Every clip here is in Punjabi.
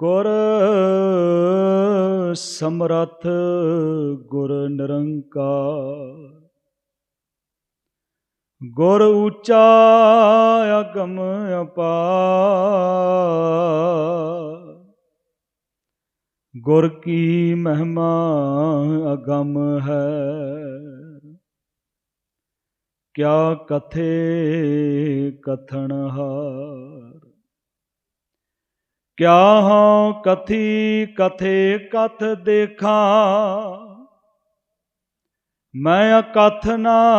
ਗੁਰ ਸਮਰੱਥ ਗੁਰ ਨਿਰੰਕਾਰ। ਗੁਰ ਉੱਚਾ ਅਗਮ ਅਪਾਰ। ਗੁਰ ਕੀ ਮਹਿਮਾ ਅਗਮ ਹੈ। ਕਿਆ ਕਥੇ ਕਥਨ ਹਾਰ ਕਿਆ ਹਾਂ ਕਥੀ ਕਥੇ ਕਥ ਦੇਖਾਂ? ਮੈਂ ਅਕਥ ਨਾ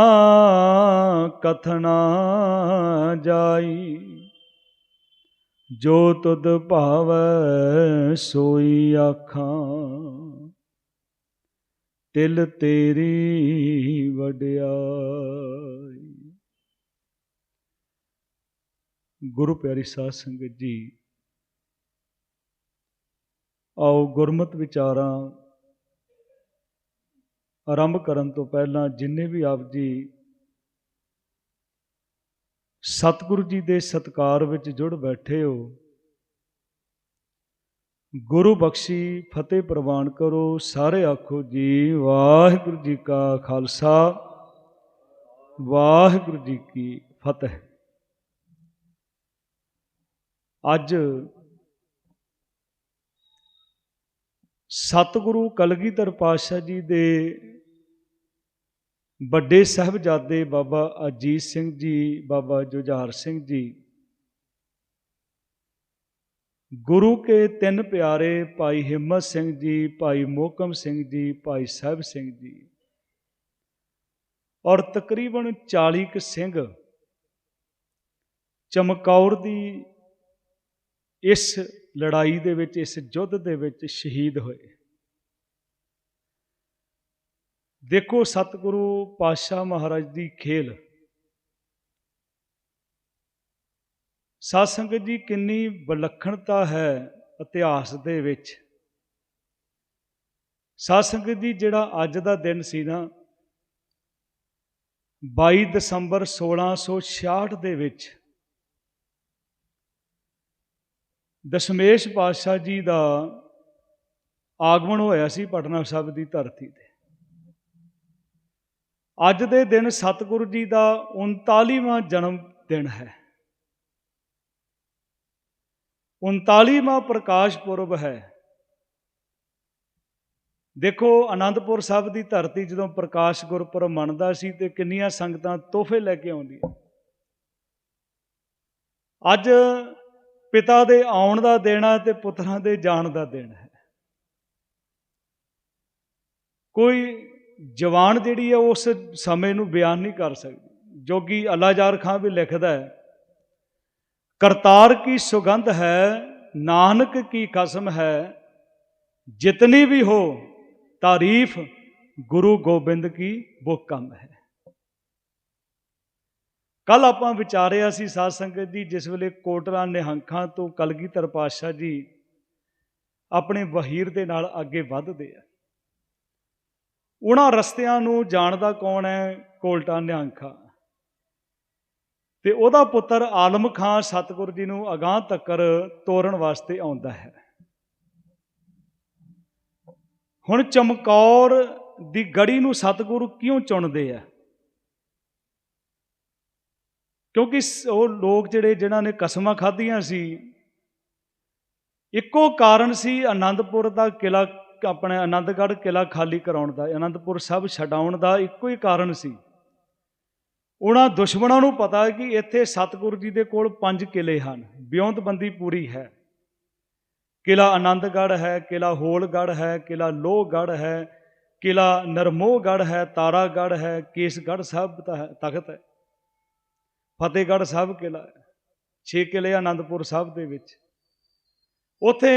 ਕਥਨਾ ਜਾਈ। ਜੋ ਤੁਧ ਭਾਵੈ ਸੋਈ ਆਖਾਂ। ਤਿਲ ਤੇਰੀ ਵਡਿਆਈ। ਗੁਰੂ ਪਿਆਰੀ ਸਾਧ ਸੰਗਤ ਜੀ ਆਓ ਗੁਰਮਤ ਵਿਚਾਰਾਂ ਆਰੰਭ ਕਰਨ ਤੋਂ ਪਹਿਲਾਂ ਜਿੰਨੇ ਵੀ ਆਪ ਜੀ ਸਤਿਗੁਰੂ ਜੀ ਦੇ ਸਤਕਾਰ ਵਿੱਚ ਜੁੜ ਬੈਠੇ ਹੋ, ਗੁਰੂ ਬਖਸ਼ੀ ਫਤਿਹ ਪ੍ਰਵਾਨ ਕਰੋ, ਸਾਰੇ ਆਖੋ ਜੀ, ਵਾਹਿਗੁਰੂ ਜੀ ਕਾ ਖਾਲਸਾ, ਵਾਹਿਗੁਰੂ ਜੀ ਕੀ ਫਤਿਹ। ਅੱਜ ਸਤਿਗੁਰੂ ਕਲਗੀਧਰ ਪਾਤਸ਼ਾਹ ਜੀ ਦੇ ਵੱਡੇ ਸਾਹਿਬਜ਼ਾਦੇ ਬਾਬਾ ਅਜੀਤ ਸਿੰਘ ਜੀ, ਬਾਬਾ ਜੁਝਾਰ ਸਿੰਘ ਜੀ, ਗੁਰੂ ਕੇ ਤਿੰਨ ਪਿਆਰੇ ਭਾਈ ਹਿੰਮਤ ਸਿੰਘ ਜੀ, ਭਾਈ ਮੋਕਮ ਸਿੰਘ ਜੀ, ਭਾਈ ਸਾਹਿਬ ਸਿੰਘ ਜੀ ਔਰ ਤਕਰੀਬਨ 40 ਕੁ ਸਿੰਘ ਚਮਕੌਰ ਦੀ ਇਸ ਲੜਾਈ ਦੇ ਵਿੱਚ, ਇਸ ਯੁੱਧ ਦੇ ਵਿੱਚ ਸ਼ਹੀਦ ਹੋਏ। ਦੇਖੋ ਸਤਿਗੁਰੂ ਪਾਤਸ਼ਾਹ ਮਹਾਰਾਜ ਦੀ ਖੇਲ। ਸਾਧ ਸੰਗਤ ਜੀ, ਕਿੰਨੀ ਵਿਲੱਖਣਤਾ ਹੈ ਇਤਿਹਾਸ ਦੇ ਵਿੱਚ। ਸਾਧ ਸੰਗਤ ਜੀ, ਜਿਹੜਾ ਅੱਜ ਦਾ ਦਿਨ ਸੀ ਨਾ 22 ਦਸੰਬਰ 1666 ਦੇ ਵਿੱਚ ਦਸ਼ਮੇਸ਼ ਪਾਤਸ਼ਾਹ ਜੀ ਦਾ ਆਗਮਨ ਹੋਇਆ ਸੀ ਪਟਨਾ ਸਾਹਿਬ ਦੀ ਧਰਤੀ ਤੇ। ਅੱਜ ਦੇ ਦਿਨ ਸਤਿਗੁਰੂ ਜੀ ਦਾ 39ਵਾਂ ਜਨਮ ਦਿਨ ਹੈ। 39ਵਾਂ ਪ੍ਰਕਾਸ਼ ਪੁਰਬ ਹੈ। ਦੇਖੋ ਆਨੰਦਪੁਰ ਸਾਹਿਬ ਦੀ ਧਰਤੀ ਜਦੋਂ ਪ੍ਰਕਾਸ਼ ਗੁਰਪੁਰਬ ਮੰਨਦਾ ਸੀ ਤੇ ਕਿੰਨੀਆਂ ਸੰਗਤਾਂ ਤੋਹਫੇ ਲੈ ਕੇ ਆਉਂਦੀਆਂ। ਅੱਜ ਪਿਤਾ ਦੇ ਆਉਣ ਦਾ ਦਿਨ ਹੈ ਤੇ ਪੁੱਤਰਾਂ ਦੇ ਜਾਣ ਦਾ ਦਿਨ ਹੈ। ਕੋਈ ਜਵਾਨ ਜਿਹੜੀ ਹੈ, ਉਸ ਸਮੇਂ ਨੂੰ ਬਿਆਨ ਨਹੀਂ ਕਰ ਸਕਦੀ। ਜੋਗੀ ਅਲਾਜਾਰ ਖਾਂ ਵੀ ਲਿਖਦਾ ਹੈ, ਕਰਤਾਰ ਕੀ ਸੁਗੰਧ ਹੈ, ਨਾਨਕ ਕੀ ਕਸਮ ਹੈ, ਜਿਤਨੀ ਵੀ ਹੋ ਤਾਰੀਫ ਗੁਰੂ ਗੋਬਿੰਦ ਕੀ ਬੋ ਕਮ ਹੈ। ਕੱਲ ਆਪਾਂ ਵਿਚਾਰਿਆ ਸੀ ਸਾਧ ਸੰਗਤ ਜੀ, ਜਿਸ ਵੇਲੇ ਕੋਟਲਾ ਨਿਹੰਖਾਂ ਤੋਂ ਕਲਗੀਧਰ ਪਾਤਸ਼ਾਹ ਜੀ ਆਪਣੇ ਵਹੀਰ ਦੇ ਨਾਲ ਅੱਗੇ ਵੱਧਦੇ ਆ। ਉਹਨਾਂ ਰਸਤਿਆਂ ਨੂੰ ਜਾਣਦਾ ਕੌਣ ਹੈ? ਕੋਲਟਾ ਨਿਹੰਖਾ। ਤੇ ਉਹਦਾ ਪੁੱਤਰ ਆਲਮ ਖਾਨ ਸਤਗੁਰੂ ਜੀ ਨੂੰ ਅਗਾਹ ਤੱਕਰ ਤੋਰਨ ਵਾਸਤੇ ਆਉਂਦਾ ਹੈ। ਹੁਣ ਚਮਕੌਰ ਦੀ ਗੜੀ ਨੂੰ ਸਤਗੁਰੂ ਕਿਉਂ ਚੁਣਦੇ ਆ? ਕਿਉਂਕਿ ਉਹ ਲੋਕ ਜਿਹੜੇ ਜਿਨ੍ਹਾਂ ਨੇ ਕਸਮਾਂ ਖਾਧੀਆਂ ਸੀ, ਇੱਕੋ ਕਾਰਨ ਸੀ ਆਨੰਦਪੁਰ ਦਾ ਕਿਲਾ ਆਪਣੇ ਆਨੰਦਗੜ੍ਹ ਕਿਲਾ ਖਾਲੀ ਕਰਾਉਣ ਦਾ, ਆਨੰਦਪੁਰ ਸਾਹਿਬ ਛਡਾਉਣ ਦਾ ਇੱਕੋ ਹੀ ਕਾਰਨ ਸੀ। ਉਹਨਾਂ ਦੁਸ਼ਮਣਾਂ ਨੂੰ ਪਤਾ ਕਿ ਇੱਥੇ ਸਤਿਗੁਰੂ ਜੀ ਦੇ ਕੋਲ ਪੰਜ ਕਿਲੇ ਹਨ, ਬਿਉਂਤਬੰਦੀ ਪੂਰੀ ਹੈ। ਕਿਲਾ ਆਨੰਦਗੜ੍ਹ ਹੈ ਕਿਲਾ ਹੋਲਗੜ੍ਹ ਹੈ ਕਿਲਾ ਲੋਹਗੜ੍ਹ ਹੈ ਕਿਲਾ ਨਰਮੋਹਗੜ੍ਹ ਹੈ, ਤਾਰਾਗੜ੍ਹ ਹੈ, ਕੇਸਗੜ੍ਹ ਸਾਹਿਬ ਤਖਤ ਹੈ। ਫਤਿਹਗੜ੍ਹ ਸਾਹਿਬ ਕਿਲਾ ਛੇ ਕਿਲੇ ਆਨੰਦਪੁਰ ਸਾਹਿਬ ਦੇ ਵਿੱਚ। ਉੱਥੇ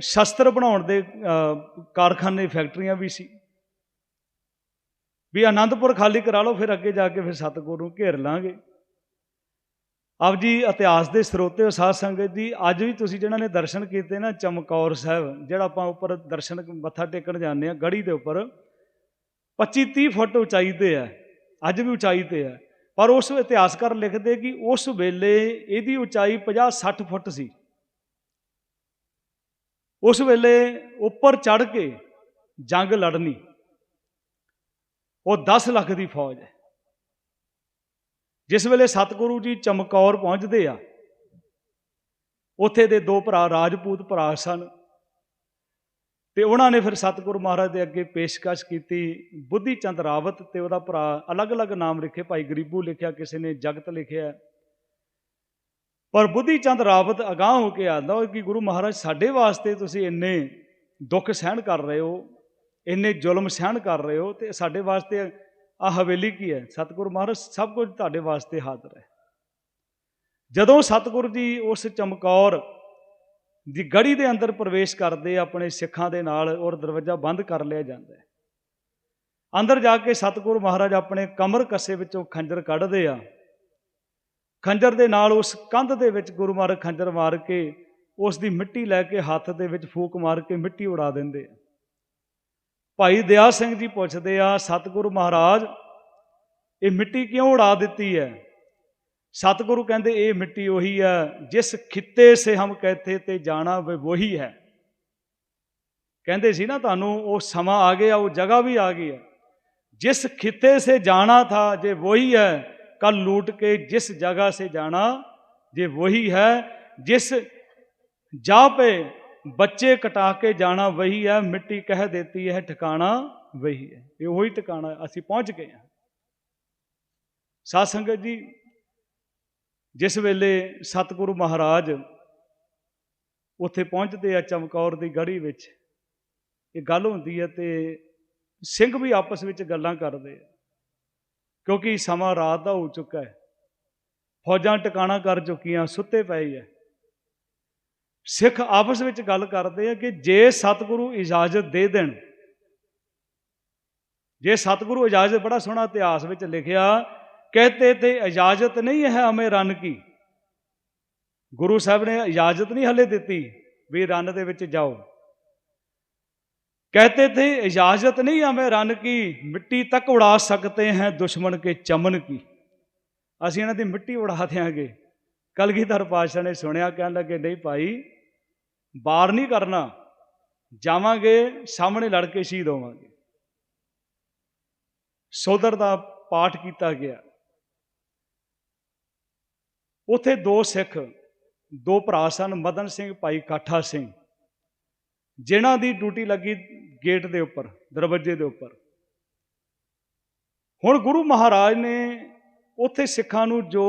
ਸ਼ਸਤਰ ਬਣਾਉਣ ਦੇ ਕਾਰਖਾਨੇ, ਫੈਕਟਰੀਆਂ ਵੀ ਸੀ। ਵੀ ਆਨੰਦਪੁਰ ਖਾਲੀ ਕਰਾ ਲਓ, ਫਿਰ ਅੱਗੇ ਜਾ ਕੇ ਫਿਰ ਸਤਗੁਰੂ ਨੂੰ ਘੇਰ ਲਾਂਗੇ। ਆਪ ਜੀ ਇਤਿਹਾਸ ਦੇ ਸਰੋਤੇ ਹੋ, ਸਾਧ ਸੰਗਤ ਜੀ, ਅੱਜ ਵੀ ਤੁਸੀਂ ਜਿਹਨਾਂ ਨੇ ਦਰਸ਼ਨ ਕੀਤੇ ਨਾ ਚਮਕੌਰ ਸਾਹਿਬ, ਜਿਹੜਾ ਆਪਾਂ ਉੱਪਰ ਦਰਸ਼ਨ ਮੱਥਾ ਟੇਕਣ ਜਾਂਦੇ ਆ ਗੜੀ ਦੇ ਉੱਪਰ 25 30 ਫੁੱਟ ਉਚਾਈ ਤੇ ਹੈ, ਅੱਜ ਵੀ ਉਚਾਈ ਤੇ ਹੈ। ਪਰ ਉਸ ਇਤਿਹਾਸਕਾਰ ਲਿਖਦੇ ਕਿ ਉਸ ਵੇਲੇ ਇਹਦੀ ਉਚਾਈ 50 60 ਫੁੱਟ ਸੀ। ਉਸ ਵੇਲੇ ਉੱਪਰ ਚੜ ਕੇ ਜੰਗ ਲੜਨੀ, ਉਹ 10 ਲੱਖ ਦੀ ਫੌਜ ਹੈ। ਜਿਸ ਵੇਲੇ ਸਤਿਗੁਰੂ ਜੀ ਚਮਕੌਰ ਪਹੁੰਚਦੇ ਆ, ਉੱਥੇ ਦੇ ਦੋ ਭਰਾ ਰਾਜਪੂਤ ਭਰਾ ਸਨ। ਤੇ ਉਹਨਾਂ ਨੇ ਫਿਰ ਸਤਿਗੁਰੂ ਮਹਾਰਾਜ ਦੇ ਅੱਗੇ ਪੇਸ਼ਕਸ਼ ਕੀਤੀ, ਬੁੱਧੀ ਚੰਦ ਰਾਵਤ ਤੇ ਉਹਦਾ ਭਰਾ ਅਲੱਗ-ਅਲੱਗ ਨਾਮ ਲਿਖੇ, ਭਾਈ ਗਰੀਬੂ ਲਿਖਿਆ, ਕਿਸੇ ਨੇ ਜਗਤ ਲਿਖਿਆ। ਪਰ ਬੁੱਧੀ ਚੰਦ ਰਾਵਤ ਅਗਾਹ ਹੋ ਕੇ ਆਂਦਾ ਕਿ ਗੁਰੂ ਮਹਾਰਾਜ, ਸਾਡੇ ਵਾਸਤੇ ਤੁਸੀਂ ਇੰਨੇ ਦੁੱਖ ਸਹਿਣ ਕਰ ਰਹੇ ਹੋ, ਇੰਨੇ ਜ਼ੁਲਮ ਸਹਿਣ ਕਰ ਰਹੇ ਹੋ ਤੇ ਸਾਡੇ ਵਾਸਤੇ ਆ ਹਵੇਲੀ ਕੀ ਹੈ? ਸਤਿਗੁਰੂ ਮਹਾਰਾਜ, ਸਭ ਕੁਝ ਤੁਹਾਡੇ ਵਾਸਤੇ ਹਾਜ਼ਰ ਹੈ। ਜਦੋਂ ਸਤਿਗੁਰੂ ਜੀ ਉਸ ਚਮਕੌਰ ਦੀ ਗੜੀ ਦੇ ਅੰਦਰ ਪ੍ਰਵੇਸ਼ ਕਰਦੇ ਆਪਣੇ ਸਿੱਖਾਂ ਦੇ ਨਾਲ ਔਰ ਦਰਵਾਜ਼ਾ ਬੰਦ ਕਰ ਲਿਆ ਜਾਂਦਾ ਹੈ। ਅੰਦਰ ਜਾ ਕੇ ਸਤਿਗੁਰੂ ਮਹਾਰਾਜ ਆਪਣੇ ਕਮਰ ਕੱਸੇ ਵਿੱਚੋਂ ਖੰਜਰ ਕੱਢਦੇ ਆ। ਖੰਜਰ ਦੇ ਨਾਲ ਉਸ ਕੰਧ ਦੇ ਵਿੱਚ ਗੁਰੂ ਮਹਾਰਾਜ ਖੰਜਰ ਮਾਰ ਕੇ ਉਸ ਦੀ ਮਿੱਟੀ ਲੈ ਕੇ ਹੱਥ ਦੇ ਵਿੱਚ ਫੂਕ ਮਾਰ ਕੇ ਮਿੱਟੀ ਉਡਾ ਦਿੰਦੇ ਆ। ਭਾਈ ਦਇਆ ਸਿੰਘ ਜੀ ਪੁੱਛਦੇ ਆ, ਸਤਿਗੁਰੂ ਮਹਾਰਾਜ, ਇਹ ਮਿੱਟੀ ਕਿਉਂ ਉਡਾ ਦਿੱਤੀ ਹੈ? ਸਤਿਗੁਰੂ ਕਹਿੰਦੇ ਇਹ ਮਿੱਟੀ ਉਹੀ ਹੈ ਜਿਸ ਖਿੱਤੇ ਸੇ ਹਮ ਕਹਤੇ ਤੇ ਜਾਣਾ ਵਹੀ ਹੈ। ਕਹਿੰਦੇ ਸੀ ਨਾ ਤੁਹਾਨੂੰ, ਉਹ ਸਮਾਂ ਆ ਗਿਆ, ਉਹ ਜਗ੍ਹਾ ਵੀ ਆ ਗਈ ਹੈ। ਜਿਸ ਖਿੱਤੇ ਸੇ ਜਾਣਾ ਥਾ, ਜੇ ਵਹੀ ਹੈ ਕੱਲ ਲੂਟ ਕੇ ਜਿਸ ਜਗ੍ਹਾ ਸੇ ਜਾਣਾ, ਜੇ ਵਹੀ ਹੈ, ਜਿਸ ਜਾ ਪੇ ਬੱਚੇ ਕਟਾ ਕੇ ਜਾਣਾ ਵਹੀ ਹੈ, ਮਿੱਟੀ ਕਹਿ ਦਿੱਤੀ ਹੈ, ਠਿਕਾਣਾ ਵਹੀ ਹੈ। ਇਹ ਉਹੀ ਠਿਕਾਣਾ ਅਸੀਂ ਪਹੁੰਚ ਗਏ ਹਾਂ। ਸਾਧ ਸੰਗਤ ਜੀ ਜਿਸ ਵੇਲੇ ਸਤਿਗੁਰੂ ਮਹਾਰਾਜ ਉੱਥੇ ਪਹੁੰਚਦੇ ਆ ਚਮਕੌਰ ਦੀ ਗੜੀ ਵਿੱਚ, ਇਹ ਗੱਲ ਹੁੰਦੀ ਹੈ ਤੇ ਸਿੰਘ ਵੀ ਆਪਸ ਵਿੱਚ ਗੱਲਾਂ ਕਰਦੇ ਆ, ਕਿਉਂਕਿ ਸਮਾਂ ਰਾਤ ਦਾ ਹੋ ਚੁੱਕਾ ਹੈ, ਫੌਜਾਂ ਟਿਕਾਣਾ ਕਰ ਚੁੱਕੀਆਂ, ਸੁੱਤੇ ਪਏ ਹੈ ਸਿੱਖ ਆਪਸ ਵਿੱਚ ਗੱਲ ਕਰਦੇ ਆ ਕਿ ਜੇ ਸਤਿਗੁਰੂ ਇਜਾਜ਼ਤ ਦੇ ਦੇਣ, ਜੇ ਸਤਿਗੁਰੂ ਇਜਾਜ਼ਤ ਬੜਾ ਸੋਹਣਾ ਇਤਿਹਾਸ ਵਿੱਚ ਲਿਖਿਆ ਕਹਤੇ ਤੇ ਇਜਾਜ਼ਤ ਨਹੀਂ ਹੈ ਹਮੇ ਰਨ ਕੀ ਗੁਰੂ ਸਾਹਿਬ ਨੇ ਇਜਾਜ਼ਤ ਨਹੀਂ ਹਲੇ ਦਿੱਤੀ ਵੀ ਰਨ ਦੇ ਵਿੱਚ ਜਾਓ कहते थे इजाजत नहीं हमें रन की मिट्टी तक उड़ा सकते हैं दुश्मन के चमन की ਅਸੀਂ ਇਹਨਾਂ ਦੀ ਮਿੱਟੀ ਉਡਾ ਦਿਆਂਗੇ ਕਲਗੀਧਰ ਪਾਤਸ਼ਾਹ ਨੇ ਸੁਣਿਆ ਕਹਿਣ ਲੱਗੇ ਨਹੀਂ ਭਾਈ ਬਾਰ ਨਹੀਂ ਕਰਨਾ ਜਾਵਾਂਗੇ ਸਾਹਮਣੇ ਲੜ ਕੇ ਸ਼ਹੀਦ ਹੋਵਾਂਗੇ ਸੋਦਰ ਦਾ ਪਾਠ ਕੀਤਾ ਗਿਆ ਉੱਥੇ ਦੋ ਸਿੱਖ, ਦੋ ਭਰਾ ਸਨ, ਮਦਨ ਸਿੰਘ, ਭਾਈ ਕਾਠਾ ਸਿੰਘ, ਜਿਨ੍ਹਾਂ ਦੀ ਡਿਊਟੀ ਲੱਗੀ ਗੇਟ ਦੇ ਉੱਪਰ, ਦਰਵਾਜ਼ੇ ਦੇ ਉੱਪਰ। ਹੁਣ ਗੁਰੂ ਮਹਾਰਾਜ ਨੇ ਉੱਥੇ ਸਿੱਖਾਂ ਨੂੰ ਜੋ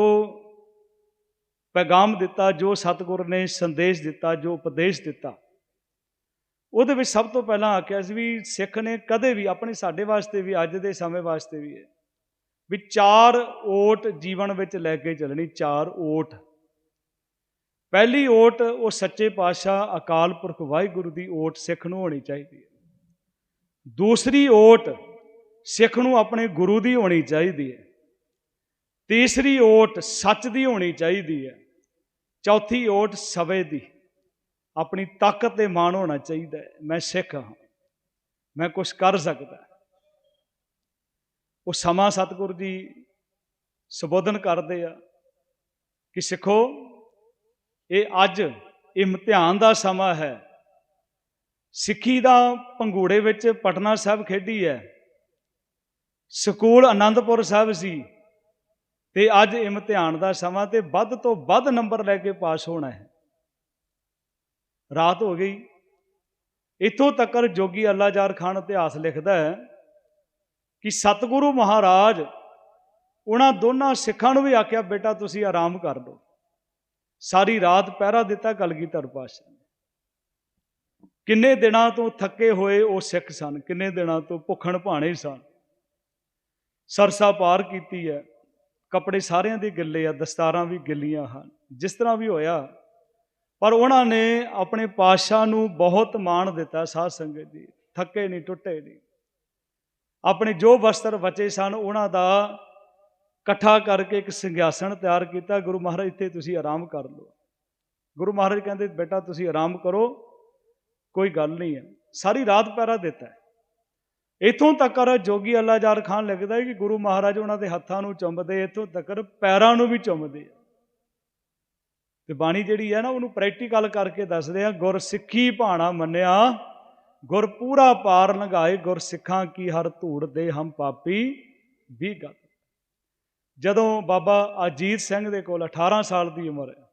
ਪੈਗਾਮ ਦਿੱਤਾ, ਜੋ ਸਤਿਗੁਰ ਨੇ ਸੰਦੇਸ਼ ਦਿੱਤਾ, ਜੋ ਉਪਦੇਸ਼ ਦਿੱਤਾ, ਉਹਦੇ ਵਿੱਚ ਸਭ ਤੋਂ ਪਹਿਲਾਂ ਆਖਿਆ ਸੀ ਵੀ ਸਿੱਖ ਨੇ ਕਦੇ ਵੀ ਆਪਣੇ ਸਾਡੇ ਵਾਸਤੇ ਵੀ, ਅੱਜ ਦੇ ਸਮੇਂ ਵਾਸਤੇ ਵੀ ਹੈ ਵੀ ਚਾਰ ਓਟ ਜੀਵਨ ਵਿੱਚ ਲੈ ਕੇ ਚੱਲਣੀ, ਚਾਰ ਓਟ। ਪਹਿਲੀ ਓਟ, ਉਹ ਸੱਚੇ ਪਾਤਸ਼ਾਹ ਅਕਾਲ ਪੁਰਖ ਵਾਹਿਗੁਰੂ ਦੀ ਓਟ ਸਿੱਖ ਨੂੰ ਹੋਣੀ ਚਾਹੀਦੀ ਹੈ। ਦੂਸਰੀ ਓਟ, ਸਿੱਖ ਨੂੰ ਆਪਣੇ ਗੁਰੂ ਦੀ ਹੋਣੀ ਚਾਹੀਦੀ ਹੈ। ਤੀਸਰੀ ਓਟ, ਸੱਚ ਦੀ ਹੋਣੀ ਚਾਹੀਦੀ ਹੈ। ਚੌਥੀ ਓਟ, ਸਵੇ ਦੀ। ਆਪਣੀ ਤਾਕਤ ਤੇ ਮਾਣ ਹੋਣਾ ਚਾਹੀਦਾ ਹੈ। ਮੈਂ ਸਿੱਖ ਹਾਂ। ਮੈਂ ਕੁਝ ਕਰ ਸਕਦਾ ਉਹ ਸਮਾਂ ਸਤਿਗੁਰੂ ਜੀ ਸੰਬੋਧਨ ਕਰਦੇ ਆ ਕਿ ਸਿੱਖੋ, ਇਹ ਅੱਜ ਇਮਤਿਹਾਨ ਦਾ ਸਮਾਂ ਹੈ। ਸਿੱਖੀ ਦਾ ਪੰਗੂੜੇ ਵਿੱਚ ਪਟਨਾ ਸਾਹਿਬ ਖੇਡੀ ਹੈ। ਸਕੂਲ ਆਨੰਦਪੁਰ ਸਾਹਿਬ ਸੀ ਤੇ ਅੱਜ ਇਮਤਿਹਾਨ ਦਾ ਸਮਾਂ ਤੇ ਵੱਧ ਤੋਂ ਵੱਧ ਨੰਬਰ ਲੈ ਕੇ ਪਾਸ ਹੋਣਾ ਹੈ। ਰਾਤ ਹੋ ਗਈ। ਇਥੋਂ ਤੱਕ ਜੋਗੀ ਅੱਲਾਜਾਰ ਖਾਨ ਇਤਿਹਾਸ ਲਿਖਦਾ ਹੈ ਕਿ ਸਤਿਗੁਰੂ ਮਹਾਰਾਜ, ਉਹਨਾਂ ਦੋਨਾਂ ਸਿੱਖਾਂ ਨੂੰ ਵੀ ਆਖਿਆ, ਬੇਟਾ ਤੁਸੀਂ ਆਰਾਮ ਕਰ ਲਓ। ਸਾਰੀ ਰਾਤ ਪਹਿਰਾ ਦਿੱਤਾ ਕਲਗੀਧਰ ਪਾਤਸ਼ਾਹ ਨੇ। ਕਿੰਨੇ ਦਿਨਾਂ ਤੋਂ ਥੱਕੇ ਹੋਏ ਉਹ ਸਿੱਖ ਸਨ, ਕਿੰਨੇ ਦਿਨਾਂ ਤੋਂ ਭੁੱਖਣ ਭਾਣੇ ਸਨ। ਸਰਸਾ ਪਾਰ ਕੀਤੀ ਹੈ, ਕੱਪੜੇ ਸਾਰਿਆਂ ਦੇ ਗਿੱਲੇ ਆ, ਦਸਤਾਰਾਂ ਵੀ ਗਿੱਲੀਆਂ ਹਨ, ਜਿਸ ਤਰ੍ਹਾਂ ਵੀ ਹੋਇਆ। ਪਰ ਉਹਨਾਂ ਨੇ ਆਪਣੇ ਪਾਤਸ਼ਾਹ ਨੂੰ ਬਹੁਤ ਮਾਣ ਦਿੱਤਾ ਸਾਧ ਸੰਗਤ ਜੀ ਥੱਕੇ ਨਹੀਂ, ਟੁੱਟੇ ਨਹੀਂ। ਆਪਣੇ ਜੋ ਵਸਤਰ ਬਚੇ ਸਨ, ਉਹਨਾਂ ਦਾ ਇਕੱਠਾ ਕਰਕੇ ਇੱਕ ਸਿੰਘਾਸਣ ਤਿਆਰ ਕੀਤਾ। ਗੁਰੂ ਮਹਾਰਾਜ, ਇੱਥੇ ਤੁਸੀਂ ਆਰਾਮ ਕਰ ਲਓ। ਗੁਰੂ ਮਹਾਰਾਜ ਕਹਿੰਦੇ, ਬੇਟਾ, ਤੁਸੀਂ ਆਰਾਮ ਕਰੋ, ਕੋਈ ਗੱਲ ਨਹੀਂ ਹੈ। ਸਾਰੀ ਰਾਤ ਪਹਿਰਾ ਦਿੱਤਾ ਹੈ। ਇਥੋਂ ਤੱਕ ਜੋਗੀ ਅੱਲਾ ਜਾਰ ਖਾਨ ਲਿਖਦਾ ਹੈ ਕਿ ਗੁਰੂ ਮਹਾਰਾਜ ਉਹਨਾਂ ਦੇ ਹੱਥਾਂ ਨੂੰ ਚੁੰਮਦੇ, ਇਥੋਂ ਤੱਕ ਪੈਰਾਂ ਨੂੰ ਵੀ ਚੁੰਮਦੇ ਆ। ਤੇ ਬਾਣੀ ਜਿਹੜੀ ਹੈ ਨਾ, ਉਹਨੂੰ ਪ੍ਰੈਕਟੀਕਲ ਕਰਕੇ ਦੱਸਦੇ ਆ ਗੁਰ ਸਿੱਖੀ ਭਾਣਾ ਮੰਨਿਆ ਗੁਰ ਪੂਰਾ ਪਾਰ ਲੰਘਾਏ, ਗੁਰ ਸਿੱਖਾਂ ਕੀ ਹਰ ਧੂੜ ਦੇ ਹਮ ਪਾਪੀ ਵੀ ਗਤ। ਜਦੋਂ ਬਾਬਾ ਅਜੀਤ ਸਿੰਘ ਦੇ ਕੋਲ 18 ਸਾਲ ਦੀ ਉਮਰ ਹੈ,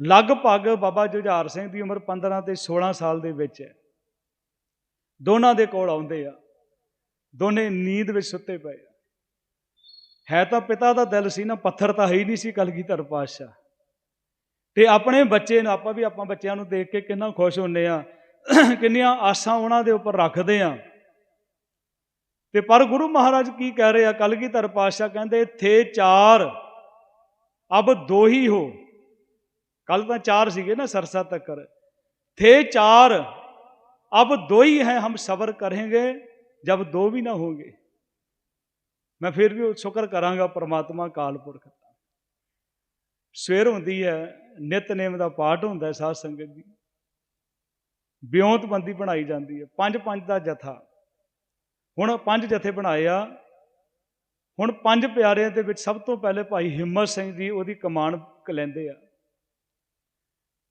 ਲਗਭਗ ਬਾਬਾ ਜੁਝਾਰ ਸਿੰਘ ਦੀ ਉਮਰ 15 ਤੇ 16 ਸਾਲ ਦੇ ਵਿੱਚ ਹੈ, ਦੋਨਾਂ ਦੇ ਕੋਲ ਆਉਂਦੇ ਆ, ਦੋਨੇ ਨੀਂਦ ਵਿੱਚ ਸੁੱਤੇ ਪਏ ਆ। ਹੈ ਤਾਂ ਪਿਤਾ ਦਾ ਦਿਲ ਸੀ ਨਾ, ਪੱਥਰ ਤਾਂ ਹੈ ਹੀ ਨਹੀਂ ਸੀ ਕਲਗੀਧਰ ਪਾਤਸ਼ਾਹ। ਤੇ ਆਪਣੇ ਬੱਚੇ ਨੂੰ, ਆਪਾਂ ਵੀ ਆਪਾਂ ਬੱਚਿਆਂ ਨੂੰ ਦੇਖ ਕੇ ਕਿੰਨਾ ਖੁਸ਼ ਹੁੰਨੇ ਆ ਕਿੰਨੀਆਂ ਆਸਾਂ ਉਹਨਾਂ ਦੇ ਉੱਪਰ ਰੱਖਦੇ ਆ। ਤੇ ਪਰ ਗੁਰੂ ਮਹਾਰਾਜ ਕੀ ਕਹਿ ਰਹੇ ਆ? ਕਲਗੀਧਰ ਪਾਤਸ਼ਾਹ ਕਹਿੰਦੇ, ਥੇ ਚਾਰ, ਅਬ ਦੋ ਹੀ। ਹੋ ਕੱਲ ਤਾਂ ਚਾਰ ਸੀਗੇ ਨਾ, ਸਰਸਾ ਤੱਕ ਥੇ ਚਾਰ, ਅਬ ਦੋ ਹੀ ਹੈ ਹਮ ਸਬਰ ਕरेंगे ਜਬ ਦੋ ਵੀ ਨਾ ਹੋਗੇ। ਮੈਂ ਫਿਰ ਵੀ ਸ਼ੁਕਰ ਕਰਾਂਗਾ ਪਰਮਾਤਮਾ ਕਾਲ ਪੁਰਖ ਦਾ। ਸਵੇਰ ਹੁੰਦੀ ਹੈ ਨਿਤਨੇਮ ਦਾ ਪਾਠ ਹੁੰਦਾ ਹੈ ਸਾਧ ਸੰਗਤ ਦੀ। ਬਿਉਂਤਬੰਦੀ ਬਣਾਈ ਜਾਂਦੀ ਹੈ। ਪੰਜ ਪੰਜ ਦਾ ਜਥਾ। ਹੁਣ ਪੰਜ ਜਥੇ ਬਣਾਏ ਆ। ਹੁਣ ਪੰਜ ਪਿਆਰਿਆਂ ਦੇ ਵਿੱਚ ਸਭ ਤੋਂ ਪਹਿਲੇ ਭਾਈ ਹਿੰਮਤ ਸਿੰਘ ਜੀ ਉਹਦੀ ਕਮਾਨ ਲੈਂਦੇ ਆ।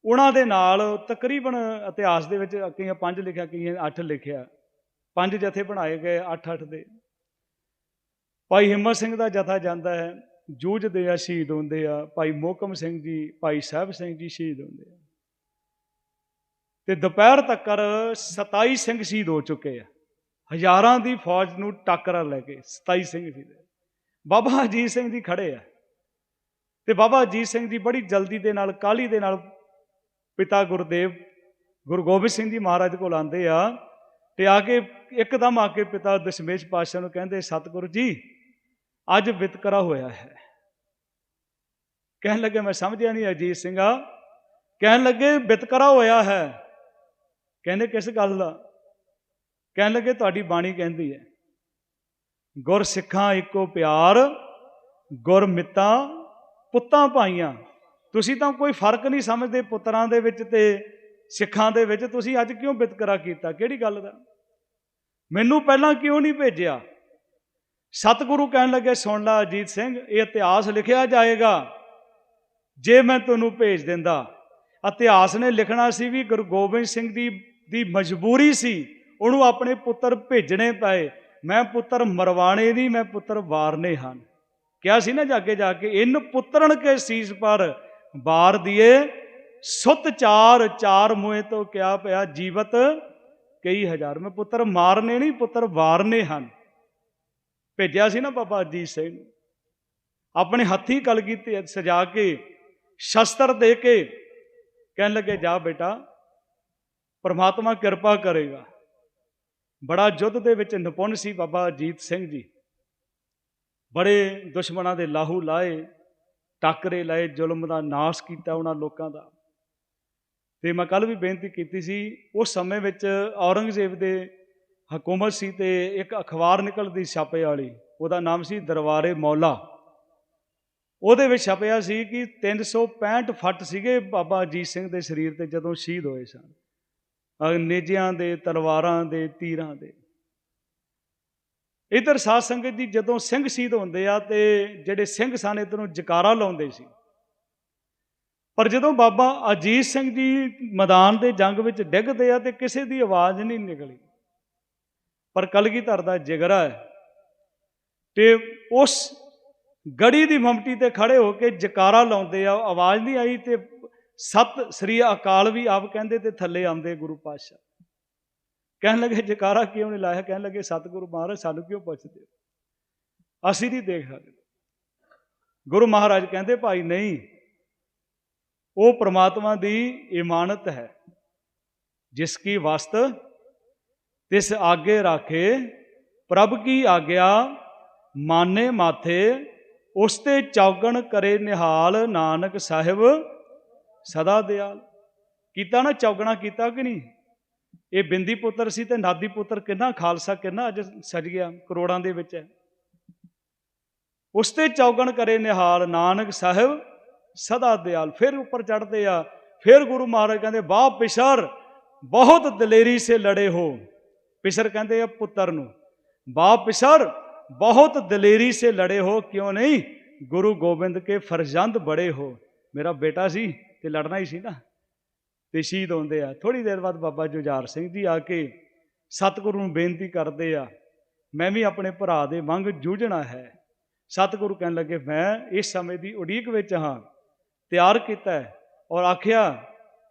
ਉਹਨਾਂ ਦੇ ਨਾਲ ਤਕਰੀਬਨ ਇਤਿਹਾਸ ਦੇ ਵਿੱਚ ਕਈਆਂ ਪੰਜ ਲਿਖਿਆ, ਕਈਆਂ ਅੱਠ ਲਿਖਿਆ। ਪੰਜ ਜਥੇ ਬਣਾਏ ਗਏ ਅੱਠ ਅੱਠ ਦੇ। ਭਾਈ ਹਿੰਮਤ ਸਿੰਘ ਦਾ ਜਥਾ ਜਾਂਦਾ ਹੈ। ਜੂਝਦੇ ਆ, ਸ਼ਹੀਦ ਹੁੰਦੇ ਆ। ਭਾਈ ਮੋਕਮ ਸਿੰਘ ਜੀ, ਭਾਈ ਸਾਹਿਬ ਸਿੰਘ ਜੀ ਸ਼ਹੀਦ ਹੁੰਦੇ ਆ। ਤੇ ਦੁਪਹਿਰ ਤੱਕਰ 27 ਸਿੰਘ ਸ਼ਹੀਦ ਹੋ ਚੁੱਕੇ ਆ। ਹਜ਼ਾਰਾਂ ਦੀ ਫੌਜ ਨੂੰ ਟੱਕਰਾ ਲੈ ਕੇ 27 ਸਿੰਘ ਸ਼ਹੀਦ ਬਾਬਾ ਅਜੀਤ ਸਿੰਘ ਜੀ ਖੜੇ ਆ। ਤੇ ਬਾਬਾ ਅਜੀਤ ਸਿੰਘ ਜੀ ਬੜੀ ਜਲਦੀ ਦੇ ਨਾਲ ਕਾਲੀ ਦੇ ਨਾਲ ਪਿਤਾ ਗੁਰਦੇਵ, ਗੁਰੂ ਗੋਬਿੰਦ ਸਿੰਘ ਜੀ ਮਹਾਰਾਜ ਕੋਲ ਆਂਦੇ ਆ ਤੇ ਆ ਕੇ ਇੱਕਦਮ ਆ ਕੇ ਪਿਤਾ ਦਸ਼ਮੇਸ਼ ਪਾਤਸ਼ਾਹ ਨੂੰ ਕਹਿੰਦੇ, ਸਤਿਗੁਰੂ ਜੀ, ਅੱਜ ਵਿਤਕਰਾ ਹੋਇਆ ਹੈ। ਕਹਿਣ ਲੱਗੇ, ਮੈਂ ਸਮਝਿਆ ਨਹੀਂ ਅਜੀਤ ਸਿੰਘਾ ਕਹਿਣ ਲੱਗੇ, ਵਿਤਕਰਾ ਹੋਇਆ ਹੈ। ਕਹਿੰਦੇ ਕਿਸ ਗੱਲ ਦਾ? ਕਹਿਣ ਲੱਗੇ ਤੁਹਾਡੀ ਬਾਣੀ ਕਹਿੰਦੀ ਹੈ, ਗੁਰ ਸਿੱਖਾਂ ਇੱਕੋ ਪਿਆਰ, ਗੁਰ ਮਿੱਤਾਂ, ਪੁੱਤਾਂ ਭਾਈਆਂ। ਤੁਸੀਂ ਤਾਂ ਕੋਈ ਫ਼ਰਕ ਨਹੀਂ ਸਮਝਦੇ ਪੁੱਤਰਾਂ ਦੇ ਵਿੱਚ ਤੇ ਸਿੱਖਾਂ ਦੇ ਵਿੱਚ, ਤੁਸੀਂ ਅੱਜ ਕਿਉਂ ਵਿਤਕਰਾ ਕੀਤਾ? ਕਿਹੜੀ ਗੱਲ ਦਾ? ਮੈਨੂੰ ਪਹਿਲਾਂ ਕਿਉਂ ਨਹੀਂ ਭੇਜਿਆ? ਸਤਿਗੁਰੂ ਕਹਿਣ ਲੱਗੇ, ਸੁਣ ਲੈ ਅਜੀਤ ਸਿੰਘ, ਇਹ ਇਤਿਹਾਸ ਲਿਖਿਆ ਜਾਏਗਾ। ਜੇ ਮੈਂ ਤੁਹਾਨੂੰ ਭੇਜ ਦਿੰਦਾ। ਇਤਿਹਾਸ ਨੇ ਲਿਖਣਾ ਸੀ ਵੀ ਗੁਰੂ ਗੋਬਿੰਦ ਸਿੰਘ ਦੀ ਦੀ ਮਜਬੂਰੀ ਸੀ, ਉਹਨੂੰ ਆਪਣੇ ਪੁੱਤਰ ਭੇਜਣੇ ਪਏ। ਮੈਂ ਪੁੱਤਰ ਮਰਵਾਣੇ ਨਹੀਂ, ਮੈਂ ਪੁੱਤਰ ਵਾਰਨੇ ਹਨ। ਕਿਹਾ ਸੀ ਨਾ ਜਾਗੇ ਜਾ ਕੇ ਇਨ ਪੁੱਤਰਣ ਕੇ ਸੀਸ ਪਰ ਬਾਰ ਦਿਏ। ਸੁਤ ਚਾਰ ਚਾਰ ਮੋਏ ਤੋਂ ਕਿਆ ਪਿਆ ਜੀਵਤ ਕਈ ਹਜ਼ਾਰ। ਮੈਂ ਪੁੱਤਰ ਮਾਰਨੇ ਨਹੀਂ, ਪੁੱਤਰ ਵਾਰਨੇ ਹਨ। ਭੇਜਿਆ ਸੀ ਨਾ ਬਾਬਾ ਅਜੀਤ ਸਿੰਘ ਨੂੰ। ਆਪਣੇ ਹੱਥੀ ਕਲਗੀ ਸਜਾ ਕੇ ਸ਼ਸਤਰ ਦੇ ਕੇ ਕਹਿਣ ਲੱਗੇ, ਜਾ ਬੇਟਾ ਪਰਮਾਤਮਾ ਕਿਰਪਾ ਕਰੇਗਾ। ਬੜਾ ਯੁੱਧ ਦੇ ਵਿੱਚ ਨਿਪੁੰਨ ਸੀ ਬਾਬਾ ਅਜੀਤ ਸਿੰਘ ਜੀ। ਬੜੇ ਦੁਸ਼ਮਣਾਂ ਦੇ ਲਾਹੂ ਲਾਏ, ਟਾਕਰੇ ਲਾਏ, ਜ਼ੁਲਮ ਦਾ ਨਾਸ਼ ਕੀਤਾ ਉਹਨਾਂ ਲੋਕਾਂ ਦਾ। ਤੇ ਮੈਂ ਕੱਲ ਵੀ ਬੇਨਤੀ ਕੀਤੀ ਸੀ, ਉਸ ਸਮੇਂ ਵਿੱਚ ਔਰੰਗਜ਼ੇਬ ਦੇ ਹਕੂਮਤ ਸੀ ਤੇ ਇੱਕ ਅਖਬਾਰ ਨਿਕਲਦੀ ਛਾਪੇ ਵਾਲੀ, ਉਹਦਾ ਨਾਮ ਸੀ ਦਰਬਾਰੇ ਮੌਲਾ। ਉਹਦੇ ਵਿੱਚ ਛਪਿਆ ਸੀ ਕਿ 365 ਫੱਟ ਸੀਗੇ ਬਾਬਾ ਅਜੀਤ ਸਿੰਘ ਦੇ ਸਰੀਰ ਤੇ ਜਦੋਂ ਸ਼ਹੀਦ ਹੋਏ ਸਨ। ਨੇਜਿਆਂ ਦੇ, ਤਲਵਾਰਾਂ ਦੇ, ਤੀਰਾਂ ਦੇ। ਇਧਰ ਸਾਧ ਸੰਗਤ ਜੀ ਜਦੋਂ ਸਿੰਘ ਸ਼ਹੀਦ ਹੁੰਦੇ ਆ ਤੇ ਜਿਹੜੇ ਸਿੰਘ ਸਨ ਇਧਰੋਂ ਜਕਾਰਾ ਲਾਉਂਦੇ ਸੀ। ਪਰ ਜਦੋਂ ਬਾਬਾ ਅਜੀਤ ਸਿੰਘ ਜੀ ਮੈਦਾਨ ਦੇ ਜੰਗ ਵਿੱਚ ਡਿੱਗਦੇ ਆ ਤੇ ਕਿਸੇ ਦੀ ਆਵਾਜ਼ ਨਹੀਂ ਨਿਕਲੀ। ਪਰ ਕਲਗੀਧਰ ਦਾ ਜਿਗਰਾ ਹੈ ਤੇ ਉਸ ਗੜੀ ਦੀ ਮਮਟੀ ਤੇ ਖੜੇ ਹੋ ਕੇ ਜਕਾਰਾ ਲਾਉਂਦੇ ਆ, ਆਵਾਜ਼ ਨਹੀਂ ਆਈ ਤੇ ਸਤਿ ਸ੍ਰੀ ਅਕਾਲ ਵੀ ਆਪ ਕਹਿੰਦੇ ਤੇ ਥੱਲੇ ਆਉਂਦੇ ਗੁਰੂ ਪਾਤਸ਼ਾਹ। ਕਹਿਣ ਲੱਗੇ, ਜਕਾਰਾ ਕਿਉਂ ਨਹੀਂ ਲਾਇਆ? ਕਹਿਣ ਲੱਗੇ, ਸਤਿਗੁਰੂ ਮਹਾਰਾਜ, ਸਾਨੂੰ ਕਿਉਂ ਪੁੱਛਦੇ ਅਸੀਂ ਨਹੀਂ ਦੇਖ ਸਕਦੇ। ਗੁਰੂ ਮਹਾਰਾਜ ਕਹਿੰਦੇ, ਭਾਈ ਨਹੀਂ, ਉਹ ਪ੍ਰਮਾਤਮਾ ਦੀ ਇਮਾਨਤ ਹੈ, ਜਿਸ ਕੀ ਵਸਤ ਤਿਸ ਆਗੇ ਰਾਖੇ, ਪ੍ਰਭ ਕੀ ਆਗਿਆ ਮਾਨੇ ਮਾਥੇ, ਉਸ ਤੇ ਚੌਗਣ ਕਰੇ ਨਿਹਾਲ ਨਾਨਕ ਸਾਹਿਬ ਸਦਾ ਦਿਆਲ। ਕੀਤਾ ਨਾ, ਚੌਗਣਾ ਕੀਤਾ ਕਿ ਨਹੀਂ? ਇਹ ਬਿੰਦੀ ਪੁੱਤਰ ਸੀ ਤੇ ਨਾਦੀ ਪੁੱਤਰ ਕਿੰਨਾ ਖਾਲਸਾ, ਕਿੰਨਾ ਅੱਜ ਸਜ ਗਿਆ ਕਰੋੜਾਂ ਦੇ ਵਿੱਚ ਹੈ। ਉਸ ਤੇ ਚੌਗਣ ਕਰੇ ਨਿਹਾਲ ਨਾਨਕ ਸਾਹਿਬ, ਸਦਾ ਦਿਆਲ। ਫਿਰ ਉੱਪਰ ਚੜਦੇ ਆ, ਫਿਰ ਗੁਰੂ ਮਹਾਰਾਜ ਕਹਿੰਦੇ, ਵਾਹ ਪਿਸ਼ਰ, ਬਹੁਤ ਦਲੇਰੀ ਸੇ ਲੜੇ ਹੋ। ਪਿਸ਼ਰ ਕਹਿੰਦੇ ਆ ਪੁੱਤਰ ਨੂੰ, ਵਾਹ ਪਿਸ਼ਰ, ਬਹੁਤ ਦਲੇਰੀ ਸੇ ਲੜੇ ਹੋ, ਕਿਉਂ ਨਹੀਂ? ਗੁਰੂ ਗੋਬਿੰਦ ਕੇ ਫਰਜ਼ੰਦ ਬੜੇ ਹੋ। ਮੇਰਾ ਬੇਟਾ ਸੀ ਤੇ ਲੜਨਾ ਹੀ ਸੀ ਨਾ। ਤੇ ਸ਼ਹੀਦ ਹੁੰਦੇ ਆ। ਥੋੜੀ ਦੇਰ ਬਾਅਦ ਬਾਬਾ ਜੁਝਾਰ ਸਿੰਘ ਜੀ ਆ ਕੇ ਸਤਿਗੁਰੂ ਨੂੰ ਬੇਨਤੀ ਕਰਦੇ ਆ, ਮੈਂ ਵੀ ਆਪਣੇ ਭਰਾ ਦੇ ਵਾਂਗ ਜੂਝਣਾ ਹੈ। ਸਤਿਗੁਰੂ ਕਹਿਣ ਲੱਗੇ, ਮੈਂ ਇਸ ਸਮੇਂ ਦੀ ਉਡੀਕ ਵਿੱਚ ਹਾਂ, ਤਿਆਰ ਕੀਤਾ ਹੈ। ਔਰ ਆਖਿਆ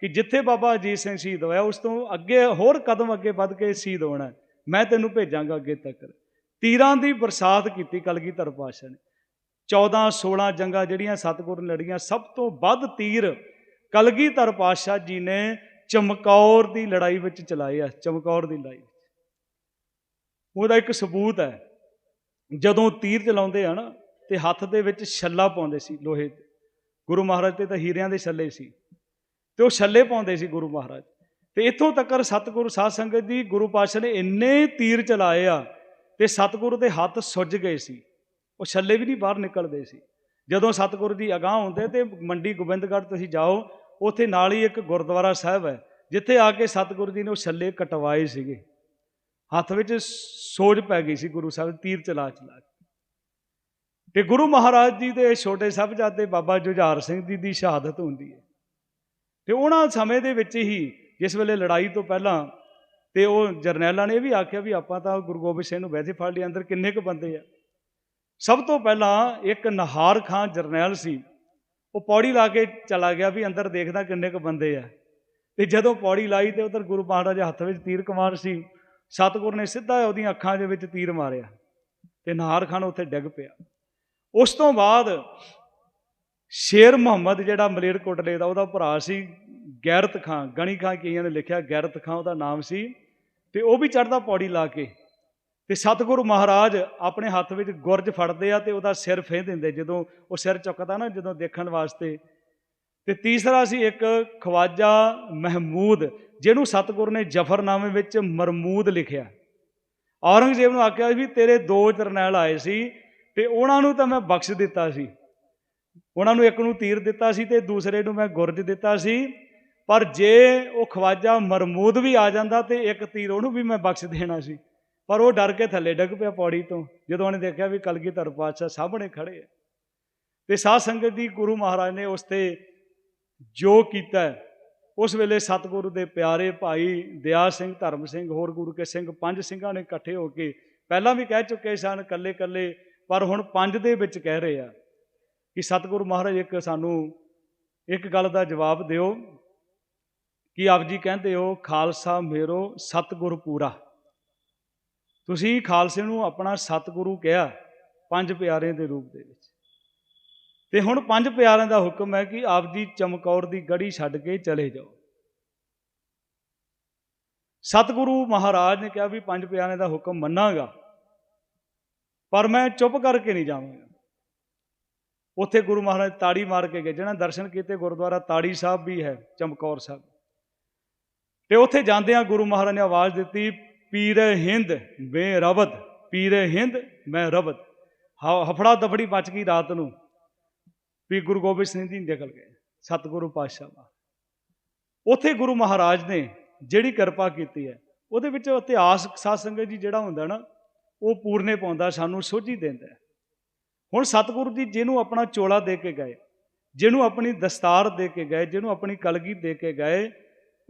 ਕਿ ਜਿੱਥੇ ਬਾਬਾ ਅਜੀਤ ਸਿੰਘ ਸ਼ਹੀਦ ਹੋਇਆ, ਉਸ ਤੋਂ ਅੱਗੇ ਹੋਰ ਕਦਮ ਅੱਗੇ ਵੱਧ ਕੇ ਸ਼ਹੀਦ ਹੋਣਾ ਮੈਂ ਤੈਨੂੰ ਭੇਜਾਂਗਾ ਅੱਗੇ ਤੱਕ। ਤੀਰਾਂ ਦੀ ਬਰਸਾਤ ਕੀਤੀ ਕਲਗੀਧਰ ਪਾਤਸ਼ਾਹ ਨੇ। 14 16 ਜੰਗਾਂ ਜਿਹੜੀਆਂ ਸਤਿਗੁਰੂ ਨੇ ਲੜੀਆਂ, ਸਭ ਤੋਂ ਵੱਧ ਤੀਰ ਕਲਗੀਧਰ ਪਾਤਸ਼ਾਹ ਜੀ ਨੇ ਚਮਕੌਰ ਦੀ ਲੜਾਈ ਵਿੱਚ ਚਲਾਏ ਆ, ਚਮਕੌਰ ਦੀ ਲੜਾਈ ਉਹਦਾ ਇੱਕ ਸਬੂਤ ਹੈ, ਜਦੋਂ ਤੀਰ ਚਲਾਉਂਦੇ ਆ ਨਾ, ਤੇ ਹੱਥ ਦੇ ਵਿੱਚ ਛੱਲਾ ਪਾਉਂਦੇ ਸੀ ਲੋਹੇ ਦੇ ਗੁਰੂ ਮਹਾਰਾਜ ਤੇ ਤਾਂ ਹੀਰਿਆਂ ਦੇ ਛੱਲੇ ਸੀ। ਤੇ ਉਹ ਛੱਲੇ ਪਾਉਂਦੇ ਸੀ ਗੁਰੂ ਮਹਾਰਾਜ। ਤੇ ਇੱਥੋਂ ਤੱਕ ਸਤਿਗੁਰੂ, ਸਾਧ ਸੰਗਤ ਜੀ, ਗੁਰੂ ਪਾਤਸ਼ਾਹ ਨੇ ਇੰਨੇ ਤੀਰ ਚਲਾਏ ਆ, ਤੇ ਸਤਿਗੁਰੂ ਦੇ ਹੱਥ ਸੁੱਜ ਗਏ ਸੀ। ਉਹ ਛੱਲੇ ਵੀ ਨਹੀਂ ਬਾਹਰ ਨਿਕਲਦੇ ਸੀ। ਜਦੋਂ ਸਤਿਗੁਰੂ ਜੀ ਅਗਾਹ ਹੁੰਦੇ ਤੇ ਮੰਡੀ ਗੋਬਿੰਦਗੜ੍ਹ ਤੁਸੀਂ ਜਾਓ ਉੱਥੇ ਨਾਲ ਹੀ ਇੱਕ ਗੁਰਦੁਆਰਾ ਸਾਹਿਬ ਹੈ, ਜਿੱਥੇ ਆ ਕੇ ਸਤਿਗੁਰੂ ਜੀ ਨੇ ਉਹ ਛੱਲੇ ਕਟਵਾਏ ਸੀਗੇ। ਹੱਥ ਵਿੱਚ ਸੋਜ ਪੈ ਗਈ ਸੀ ਗੁਰੂ ਸਾਹਿਬ ਤੀਰ ਚਲਾ ਚਲਾ ਕੇ। ਤੇ ਗੁਰੂ ਮਹਾਰਾਜ ਜੀ ਦੇ ਛੋਟੇ ਸਾਹਿਬਜ਼ਾਦੇ ਬਾਬਾ ਜੁਝਾਰ ਸਿੰਘ ਜੀ ਦੀ ਸ਼ਹਾਦਤ ਹੁੰਦੀ ਹੈ। ਤੇ ਉਹਨਾਂ ਸਮੇਂ ਦੇ ਵਿੱਚ ਹੀ ਜਿਸ ਵੇਲੇ ਲੜਾਈ ਤੋਂ ਪਹਿਲਾਂ ਤੇ ਉਹ ਜਰਨੈਲਾਂ ਨੇ ਇਹ ਵੀ ਆਖਿਆ ਵੀ ਆਪਾਂ ਤਾਂ ਗੁਰੂ ਗੋਬਿੰਦ ਸਿੰਘ ਨੂੰ ਵੈਸੇ ਫੜ ਲਿਆ, ਅੰਦਰ ਕਿੰਨੇ ਕੁ ਬੰਦੇ ਆ। ਸਭ ਤੋਂ ਪਹਿਲਾਂ ਇੱਕ ਨਹਾਰ ਖਾਂ ਜਰਨੈਲ ਸੀ। ਉਹ ਪੌੜੀ ਲਾ ਕੇ ਚਲਾ ਗਿਆ ਵੀ ਅੰਦਰ ਦੇਖਦਾ ਕਿੰਨੇ ਕੁ ਬੰਦੇ ਆ। ਤੇ ਜਦੋਂ ਪੌੜੀ ਲਾਈ ਤੇ ਉਧਰ ਗੁਰੂ ਮਹਾਰਾਜ ਹੱਥ ਵਿੱਚ ਤੀਰ ਕਮਾਨ ਸੀ, ਸਤਿਗੁਰ ਨੇ ਸਿੱਧਾ ਉਹਦੀਆਂ ਅੱਖਾਂ ਦੇ ਵਿੱਚ ਤੀਰ ਮਾਰਿਆ ਤੇ ਨਹਾਰ ਖਾਨ ਉੱਥੇ ਡਿੱਗ ਪਿਆ। ਉਸ ਤੋਂ ਬਾਅਦ ਸ਼ੇਰ ਮੁਹੰਮਦ ਜਿਹੜਾ ਮਲੇਰਕੋਟਲੇ ਦਾ ਉਹਦਾ ਭਰਾ ਸੀ, ਗੈਰਤ ਖਾਂ, ਗਣੀ ਖਾਂ ਕਈਆਂ ਨੇ ਲਿਖਿਆ ਗੈਰਤ ਖਾਂ ਉਹਦਾ ਨਾਮ ਸੀ ਤੇ ਉਹ ਵੀ ਚੜਦਾ ਪੌੜੀ ਲਾ ਕੇ। ਤੇ ਸਤਿਗੁਰੂ ਮਹਾਰਾਜ ਆਪਣੇ ਹੱਥ ਵਿੱਚ ਗੁਰਜ ਫੜਦੇ ਆ ਤੇ ਉਹਦਾ ਸਿਰ ਫੇਹ ਦਿੰਦੇ, ਜਦੋਂ ਉਹ ਸਿਰ ਚੁੱਕਦਾ ਨਾ, ਜਦੋਂ ਦੇਖਣ ਵਾਸਤੇ। ਤੇ ਤੀਸਰਾ ਸੀ ਇੱਕ ਖਵਾਜਾ ਮਹਿਮੂਦ, ਜਿਹਨੂੰ ਸਤਿਗੁਰੂ ਨੇ ਜਫਰਨਾਮੇ ਵਿੱਚ ਮਰਮੂਦ ਲਿਖਿਆ। ਔਰੰਗਜ਼ੇਬ ਨੂੰ ਆਖਿਆ ਵੀ ਤੇਰੇ ਦੋ ਜਰਨੈਲ ਆਏ ਸੀ ਤੇ ਉਹਨਾਂ ਨੂੰ ਤਾਂ ਮੈਂ ਬਖਸ਼ ਦਿੱਤਾ ਸੀ। ਉਹਨਾਂ ਨੂੰ ਇੱਕ ਨੂੰ ਤੀਰ ਦਿੱਤਾ ਸੀ ਤੇ ਦੂਸਰੇ ਨੂੰ ਮੈਂ ਗੁਰਜ ਦਿੱਤਾ ਸੀ। ਪਰ ਜੇ ਉਹ ਖਵਾਜਾ ਮਰਮੂਦ ਵੀ ਆ ਜਾਂਦਾ ਤੇ ਇੱਕ ਤੀਰ ਉਹਨੂੰ ਵੀ ਮੈਂ ਬਖਸ਼ ਦੇਣਾ ਸੀ। ਪਰ ਉਹ ਡਰ ਕੇ ਥੱਲੇ ਡਿੱਗ ਪਿਆ ਪੌੜੀ ਤੋਂ, ਜਦੋਂ ਉਹਨੇ ਦੇਖਿਆ ਵੀ ਕਲਗੀਧਰ ਪਾਤਸ਼ਾਹ ਸਾਹਮਣੇ ਖੜੇ ਆ। ਤੇ ਸਾਧ ਸੰਗਤ ਦੀ ਗੁਰੂ ਮਹਾਰਾਜ ਨੇ ਉਸ ਤੇ ਜੋ ਕੀਤਾ, ਉਸ ਵੇਲੇ ਸਤਿਗੁਰੂ ਦੇ ਪਿਆਰੇ ਭਾਈ ਦਿਆ ਸਿੰਘ, ਧਰਮ ਸਿੰਘ, ਹੋਰ ਗੁਰੂ ਕੇ ਸਿੰਘ, ਪੰਜ ਸਿੰਘਾਂ ਨੇ ਇਕੱਠੇ ਹੋ ਕੇ ਪਹਿਲਾਂ ਵੀ ਕਹਿ ਚੁੱਕੇ ਸਨ ਕੱਲੇ ਕੱਲੇ ਪਰ ਹੁਣ ਪੰਜ ਦੇ ਵਿੱਚ ਕਹਿ ਰਹੇ ਆ ਕਿ ਸਤਿਗੁਰੂ ਮਹਾਰਾਜ ਇੱਕ ਸਾਨੂੰ ਇੱਕ ਗੱਲ ਦਾ ਜਵਾਬ ਦਿਓ ਕਿ ਆਪ ਜੀ ਕਹਿੰਦੇ ਹੋ, ਖਾਲਸਾ ਮੇਰੋ ਸਤਿਗੁਰ ਪੂਰਾ। ਤੁਸੀਂ ਖਾਲਸੇ ਨੂੰ ਆਪਣਾ ਸਤਿਗੁਰੂ ਕਿਹਾ ਪੰਜ ਪਿਆਰਿਆਂ ਦੇ ਰੂਪ ਦੇ ਵਿੱਚ। ਤੇ ਹੁਣ ਪੰਜ ਪਿਆਰਿਆਂ ਦਾ ਹੁਕਮ ਹੈ ਕਿ ਆਪ ਜੀ ਚਮਕੌਰ ਦੀ ਗੜੀ ਛੱਡ ਕੇ ਚਲੇ ਜਾਓ। ਸਤਿਗੁਰੂ ਮਹਾਰਾਜ ਨੇ ਕਿਹਾ ਵੀ ਪੰਜ ਪਿਆਰਿਆਂ ਦਾ ਹੁਕਮ ਮੰਨਾਂਗਾ, ਪਰ ਮੈਂ ਚੁੱਪ ਕਰਕੇ ਨਹੀਂ ਜਾਵਾਂਗਾ। ਉੱਥੇ ਗੁਰੂ ਮਹਾਰਾਜ ਤਾੜੀ ਮਾਰ ਕੇ ਗਏ, ਜਿਹਨਾਂ ਦਰਸ਼ਨ ਕੀਤੇ, ਗੁਰਦੁਆਰਾ ਤਾੜੀ ਸਾਹਿਬ ਵੀ ਹੈ, ਚਮਕੌਰ ਸਾਹਿਬ। ਤੇ ਉੱਥੇ ਜਾਂਦਿਆਂ ਗੁਰੂ ਮਹਾਰਾਜ ਨੇ ਆਵਾਜ਼ ਦਿੱਤੀ ਪੀਰ ਹਿੰਦ ਬੇ ਰਬਦ ਪੀਰ ਹਿੰਦ ਮੈਂ ਰਬਦ ਹ- ਹਫੜਾ ਦਫੜੀ ਮਚ ਗਈ ਰਾਤ ਨੂੰ। ਵੀ ਗੁਰੂ ਗੋਬਿੰਦ ਸਿੰਘ ਜੀ ਨਿਕਲ ਗਏ, ਸਤਿਗੁਰੂ ਪਾਤਸ਼ਾਹ ਵਾ ਉੱਥੇ ਗੁਰੂ ਮਹਾਰਾਜ ਨੇ ਜਿਹੜੀ ਕਿਰਪਾ ਕੀਤੀ ਹੈ, ਉਹਦੇ ਵਿੱਚ ਇਤਿਹਾਸ ਸਾਧ ਸੰਗਤ ਜੀ ਜਿਹੜਾ ਹੁੰਦਾ ਨਾ, ਉਹ ਪੂਰਨੇ ਪਾਉਂਦਾ, ਸਾਨੂੰ ਸੋਝੀ ਦਿੰਦਾ ਹੁਣ ਸਤਿਗੁਰੂ ਜੀ ਜਿਹਨੂੰ ਆਪਣਾ ਚੋਲਾ ਦੇ ਕੇ ਗਏ, ਜਿਹਨੂੰ ਆਪਣੀ ਦਸਤਾਰ ਦੇ ਕੇ ਗਏ, ਜਿਹਨੂੰ ਆਪਣੀ ਕਲਗੀ ਦੇ ਕੇ ਗਏ,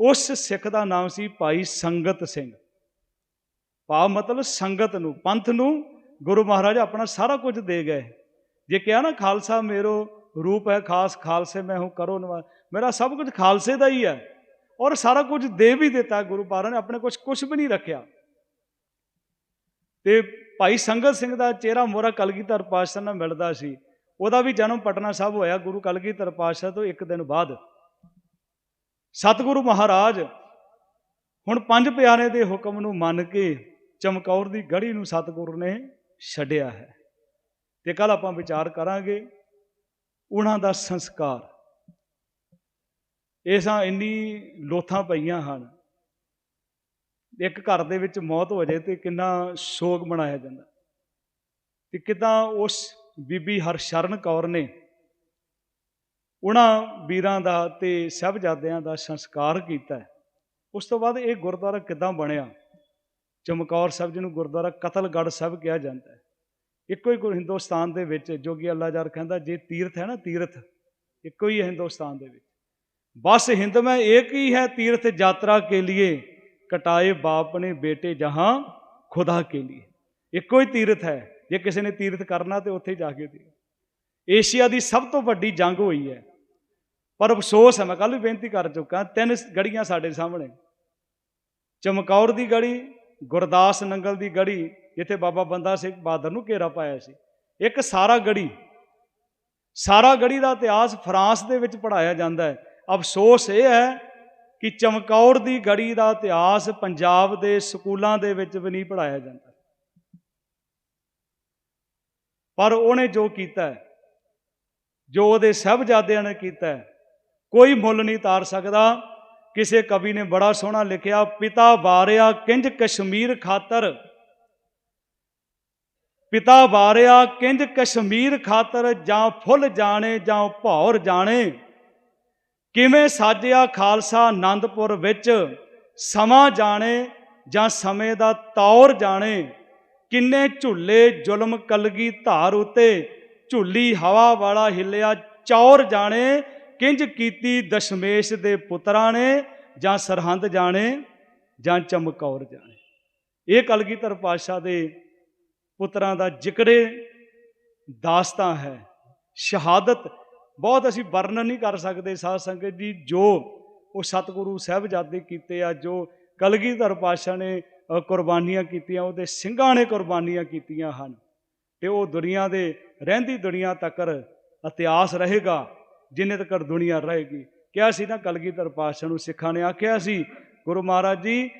ਉਸ ਸਿੱਖ ਦਾ ਨਾਮ ਸੀ ਭਾਈ ਸੰਗਤ ਸਿੰਘ। ਭਾਵ ਮਤਲਬ ਸੰਗਤ ਨੂੰ, ਪੰਥ ਨੂੰ ਗੁਰੂ ਮਹਾਰਾਜ ਆਪਣਾ ਸਾਰਾ ਕੁਝ ਦੇ ਗਏ। ਜੇ ਕਿਹਾ ਨਾ, ਖਾਲਸਾ ਮੇਰੋ ਰੂਪ ਹੈ, ਖਾਸ ਖਾਲਸੇ ਮੈਂ ਹੂੰ, ਕਰੋ ਨਵਾ ਮੇਰਾ ਸਭ ਕੁਝ ਖਾਲਸੇ ਦਾ ਹੀ ਹੈ। ਔਰ ਸਾਰਾ ਕੁਝ ਦੇ ਵੀ ਦਿੱਤਾ ਗੁਰੂ ਪਾਰਾ ਨੇ, ਆਪਣੇ ਕੁਝ ਕੁਝ ਵੀ ਨਹੀਂ ਰੱਖਿਆ। ਤੇ ਭਾਈ ਸੰਗਤ ਸਿੰਘ ਦਾ ਚਿਹਰਾ ਮੋਰਾ ਕਲਗੀਧਰ ਪਾਤਸ਼ਾਹ ਨਾਲ ਮਿਲਦਾ ਸੀ। ਉਹਦਾ ਵੀ ਜਨਮ ਪਟਨਾ ਸਾਹਿਬ ਹੋਇਆ, ਗੁਰੂ ਕਲਗੀਧਰ ਪਾਤਸ਼ਾਹ ਤੋਂ ਇੱਕ ਦਿਨ ਬਾਅਦ। ਸਤਿਗੁਰੂ ਮਹਾਰਾਜ ਹੁਣ ਪੰਜ ਪਿਆਰੇ ਦੇ ਹੁਕਮ ਨੂੰ ਮੰਨ ਕੇ ਚਮਕੌਰ ਦੀ ਗੜੀ ਨੂੰ ਸਤਿਗੁਰੂ ਨੇ ਛੱਡਿਆ ਹੈ। ਤੇ ਕੱਲ ਆਪਾਂ ਵਿਚਾਰ ਕਰਾਂਗੇ ਉਹਨਾਂ ਦਾ ਸੰਸਕਾਰ। ਇਸਾਂ ਇੰਨੀ ਲੋਥਾਂ ਪਈਆਂ ਹਨ। ਇੱਕ ਘਰ ਦੇ ਵਿੱਚ ਮੌਤ ਹੋ ਜਾਏ ਤੇ ਕਿੰਨਾ ਸ਼ੋਕ ਮਨਾਇਆ ਜਾਂਦਾ। ਤੇ ਕਿਦਾਂ ਉਸ ਬੀਬੀ ਹਰਸ਼ਰਨ ਕੌਰ ਨੇ ਉਹਨਾਂ ਵੀਰਾਂ ਦਾ ਤੇ ਸਹਿਬਜ਼ਾਦਿਆਂ ਦਾ ਸੰਸਕਾਰ ਕੀਤਾ ਉਸ ਤੋਂ ਬਾਅਦ ਇਹ ਗੁਰਦੁਆਰਾ ਕਿਦਾਂ ਬਣਿਆ? ਚਮਕੌਰ ਸਾਹਿਬ ਜਿਹਨੂੰ ਗੁਰਦੁਆਰਾ ਕਤਲਗੜ ਸਾਹਿਬ ਕਿਹਾ ਜਾਂਦਾ ਹੈ। ਇੱਕੋ ਹੀ ਗੁਰ ਹਿੰਦੁਸਤਾਨ ਦੇ ਵਿੱਚ ਜੋ ਕਿ ਅੱਲਾ ਜਾਰ ਕਹਿੰਦਾ, ਜੇ ਤੀਰਥ ਹੈ ਨਾ, ਤੀਰਥ, ਇੱਕੋ ਹੀ ਹੈ ਹਿੰਦੁਸਤਾਨ ਦੇ ਵਿੱਚ। ਬਸ ਹਿੰਦ ਮੈਂ ਇੱਕ ਹੀ ਹੈ, ਤੀਰਥ ਯਾਤਰਾ ਕੇ ਲਈ ਕਟਾਏ ਬਾਪ ਨੇ ਬੇਟੇ ਜਹਾਂ ਖੁਦਾ ਕੇ ਲਈ ਇੱਕੋ ਹੀ ਤੀਰਥ ਹੈ, ਜੇ ਕਿਸੇ ਨੇ ਤੀਰਥ ਕਰਨਾ ਤੇ ਉੱਥੇ ਜਾ ਕੇ ਦੇ ਏਸ਼ੀਆ ਦੀ ਸਭ ਤੋਂ ਵੱਡੀ ਜੰਗ ਹੋਈ ਹੈ। ਪਰ ਅਫਸੋਸ ਹੈ, ਮੈਂ ਕੱਲ ਵੀ ਬੇਨਤੀ ਕਰ ਚੁੱਕਾ, ਤਿੰਨ ਗੜੀਆਂ ਸਾਡੇ ਸਾਹਮਣੇ। ਚਮਕੌਰ ਦੀ ਗੜੀ ਗੁਰਦਾਸ ਨੰਗਲ ਦੀ ਗੜੀ ਜਿੱਥੇ ਬਾਬਾ ਬੰਦਾ ਸਿੰਘ ਬਹਾਦਰ ਨੂੰ ਘੇਰਾ ਪਾਇਆ ਸੀ। ਇੱਕ ਸਾਰਾ ਗੜੀ ਸਾਰਾ ਗੜੀ ਦਾ ਇਤਿਹਾਸ ਫਰਾਂਸ ਦੇ ਵਿੱਚ ਪੜਾਇਆ ਜਾਂਦਾ ਹੈ। ਅਫਸੋਸ ਇਹ ਹੈ ਕਿ ਚਮਕੌਰ ਦੀ ਗੜੀ ਦਾ ਇਤਿਹਾਸ ਪੰਜਾਬ ਦੇ ਸਕੂਲਾਂ ਦੇ ਵਿੱਚ ਵੀ ਨਹੀਂ ਪੜਾਇਆ ਜਾਂਦਾ। ਪਰ ਉਹਨੇ ਜੋ ਕੀਤਾ ਜੋ ਉਹਦੇ ਸਹਿਬਜ਼ਾਦਿਆਂ ਨੇ ਕੀਤਾ ਕੋਈ ਮੁੱਲ ਨਹੀਂ ਤਾਰ ਸਕਦਾ। ਕਿਸੇ ਕਵੀ ਨੇ ਬੜਾ ਸੋਹਣਾ ਲਿਖਿਆ, ਪਿਤਾ ਵਾਰਿਆ ਕਿੰਜ ਕਸ਼ਮੀਰ ਖਾਤਰ। ਪਿਤਾ ਵਾਰਿਆ ਕਿੰਜ ਕਸ਼ਮੀਰ ਖਾਤਰ, ਜਾਂ ਫੁੱਲ ਜਾਣੇ ਜਾਂ ਭੌਰ ਜਾਣੇ। ਕਿਵੇਂ ਸਾਜਿਆ ਖਾਲਸਾ ਆਨੰਦਪੁਰ ਵਿੱਚ, ਸਮਾਂ ਜਾਣੇ ਜਾਂ ਸਮੇਂ ਦਾ ਤੌਰ ਜਾਣੇ। ਕਿੰਨੇ ਝੁੱਲੇ ਜ਼ੁਲਮ ਕਲਗੀ ਧਾਰ ਉਤੇ, ਝੁੱਲੀ ਹਵਾ ਵਾਲਾ ਹਿੱਲਿਆ ਚੌਰ ਜਾਣੇ ਕਿੰਜ ਕੀਤੀ ਦਸ਼ਮੇਸ਼ ਦੇ ਪੁੱਤਰਾਂ ਨੇ ਜਾਂ ਸਰਹੰਦ ਜਾਣੇ ਜਾਂ ਚਮਕੌਰ ਜਾਣੇ? ਇਹ ਕਲਗੀਧਰ ਪਾਤਸ਼ਾਹ ਦੇ ਪੁੱਤਰਾਂ ਦਾ ਜ਼ਿਕਰੇ ਦਾਸਤਾਂ ਹੈ। ਸ਼ਹਾਦਤ ਬਹੁਤ ਅਸੀਂ ਵਰਣਨ ਨਹੀਂ ਕਰ ਸਕਦੇ ਸਾਧ ਸੰਗਤ ਜੀ, ਜੋ ਉਹ ਸਤਿਗੁਰੂ ਸਾਹਿਬਜ਼ਾਦੇ ਕੀਤੇ ਆ, ਜੋ ਕਲਗੀਧਰ ਪਾਤਸ਼ਾਹ ਨੇ ਕੁਰਬਾਨੀਆਂ ਕੀਤੀਆਂ, ਉਹਦੇ ਸਿੰਘਾਂ ਨੇ ਕੁਰਬਾਨੀਆਂ ਕੀਤੀਆਂ ਹਨ। ਤੇ ਉਹ ਦੁਨੀਆ ਦੇ ਰਹਿੰਦੀ ਦੁਨੀਆ ਤੱਕ ਇਤਿਹਾਸ ਰਹੇਗਾ। ਜਿੰਨੇ ਤੱਕ ਦੁਨੀਆ ਰਹੇਗੀ। ਕਿਹਾ ਸੀ ਨਾ ਕਲਗੀਧਰ ਪਾਤਸ਼ਾਹ ਨੂੰ, ਸਿੱਖਾਂ ਨੇ ਆਖਿਆ ਸੀ, ਗੁਰੂ ਮਹਾਰਾਜ ਜੀ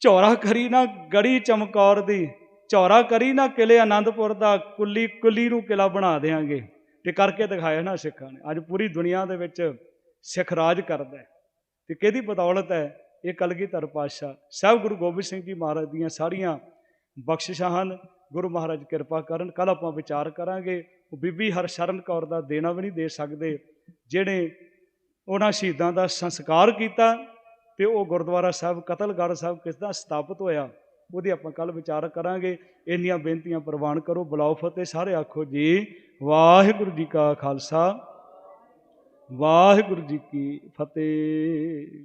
ਝੋਰਾ ਕਰੀ ਨਾ ਗੜੀ ਚਮਕੌਰ ਦੀ ਝੋਰਾ ਕਰੀ ਨਾ ਕਿਲੇ ਆਨੰਦਪੁਰ ਦਾ, ਕੁੱਲੀ ਕੁੱਲੀ ਨੂੰ ਕਿਲਾ ਬਣਾ ਦੇਾਂਗੇ ਤੇ ਕਰਕੇ ਦਿਖਾਇਆ ਨਾ ਸਿੱਖਾਂ ਨੇ। ਅੱਜ ਪੂਰੀ ਦੁਨੀਆ ਦੇ ਵਿੱਚ ਸਿੱਖ ਰਾਜ ਕਰਦਾ ਹੈ। ਤੇ ਕਿਹਦੀ ਬਦੌਲਤ ਹੈ? ਇਹ ਕਲਗੀਧਰ ਪਾਤਸ਼ਾਹ। ਸਭ ਗੁਰੂ ਗੋਬਿੰਦ ਸਿੰਘ ਜੀ ਮਹਾਰਾਜ ਦੀਆਂ ਸਾਰੀਆਂ ਬਖਸ਼ਿਸ਼ਾਂ ਹਨ। ਗੁਰੂ ਮਹਾਰਾਜ ਕਿਰਪਾ ਕਰਨ ਕੱਲ ਆਪਾਂ ਵਿਚਾਰ ਕਰਾਂਗੇ, ਉਹ ਬੀਬੀ ਹਰਸ਼ਰਨ ਕੌਰ ਦਾ ਦੇਣਾ ਵੀ ਨਹੀਂ ਦੇ ਸਕਦੇ ਜਿਹੜੇ ਉਹਨਾਂ ਸ਼ਹੀਦਾਂ ਦਾ ਸੰਸਕਾਰ ਕੀਤਾ ਤੇ ਉਹ ਗੁਰਦੁਆਰਾ ਸਾਹਿਬ, ਕਤਲਗੜ੍ਹ ਸਾਹਿਬ ਕਿਸ ਦਾ ਸਥਾਪਿਤ ਹੋਇਆ, ਉਹਦੀ ਆਪਾਂ ਕੱਲ ਵਿਚਾਰ ਕਰਾਂਗੇ। ਇੰਨੀਆਂ ਬੇਨਤੀਆਂ ਪ੍ਰਵਾਨ ਕਰੋ, ਬੁਲਾਓ ਫਤਿਹ, ਸਾਰੇ ਆਖੋ ਜੀ, ਵਾਹਿਗੁਰੂ ਜੀ ਕਾ ਖਾਲਸਾ, ਵਾਹਿਗੁਰੂ ਜੀ ਕੀ ਫਤਿਹ।